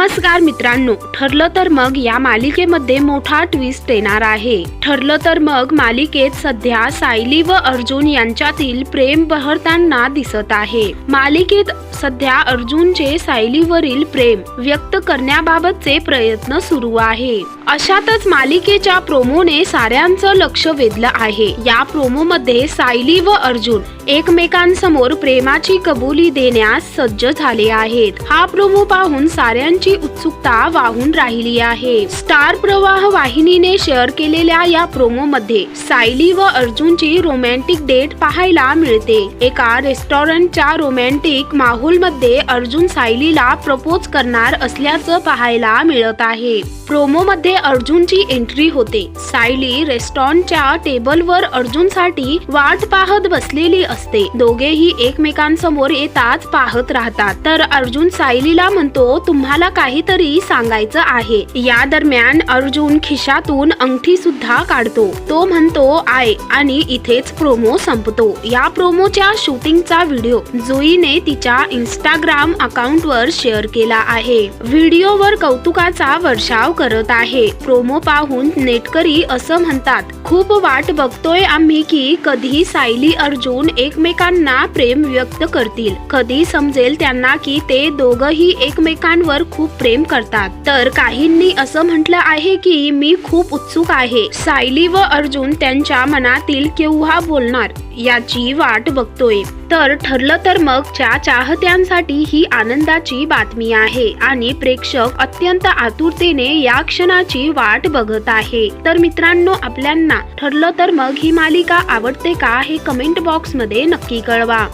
नमस्कार मित्रांनो ठरलं तर मग या मालिकेमध्ये मोठा ट्विस्ट येणार आहे. ठरलं तर मग मालिकेत सध्या सायली व अर्जुन यांच्यातील प्रेम बहरताना दिसत आहे. मालिकेत सध्या अर्जुनचे सायलीवरील प्रेम व्यक्त करण्याबाबतचे प्रयत्न सुरू आहे. अशातच मालिकेच्या प्रोमोने साऱ्यांचं लक्ष वेधलं आहे. या प्रोमोमध्ये सायली व अर्जुन एकमेकांसमोर प्रेमाची कबुली देण्यास सज्ज झाले आहेत. हा प्रोमो पाहून साऱ्यांची उत्सुकता वाहून राहिली आहे. स्टार प्रवाह वाहिनीने शेअर केलेल्या या प्रोमो मध्ये सायली व अर्जुनची रोमॅन्टिक डेट पाहायला मिळते. एका रेस्टॉरंटच्या रोमॅन्टिक माहोलमध्ये अर्जुन सायलीला प्रपोज करणार असल्याचं पाहायला मिळत आहे. प्रोमो मध्ये अर्जुनची एंट्री होते. सायली रेस्टॉरंटच्या टेबलवर अर्जुनसाठी वाट पाहत बसलेली असते. दोघेही एकमेकांसमोर येताच पाहत राहतात. तर अर्जुन सायलीला म्हणतो तुम्हाला काहीतरी सांगायचं आहे. या दरम्यान अर्जुन खिशातून अंगठी सुद्धा काढतो. तो म्हणतो आय आणि इथेच प्रोमो संपतो. या प्रोमोच्या शूटिंगचा व्हिडिओ जुईने तिच्या इंस्टाग्राम अकाउंट वर शेअर केला आहे. व्हिडिओवर कौतुकाचा वर्षाव करत आहे. प्रोमो पाहून नेटकरी असं म्हणतात. खूप वाट बघतोय आम्ही की कधी सायली अर्जुन एकमेकांना प्रेम व्यक्त करतील. कधी समजेल त्यांना की ते दोघही एकमेकांवर खूप प्रेम करतात. तर काहींनी असं म्हटलं आहे की मी खूप उत्सुक आहे. सायली व अर्जुन त्यांच्या मनातील केव्हा बोलणार याची वाट बघतोय. तर ठरलं तर मग च्या चाहत्यांसाठी ही आनंदाची बातमी आहे. आणि प्रेक्षक अत्यंत आतुरतेने या क्षणाची वाट बघत आहे. तर मित्रांनो आपल्यांना ठरलं तर मग ही मालिका आवडते का हे कमेंट बॉक्समध्ये नक्की कळवा.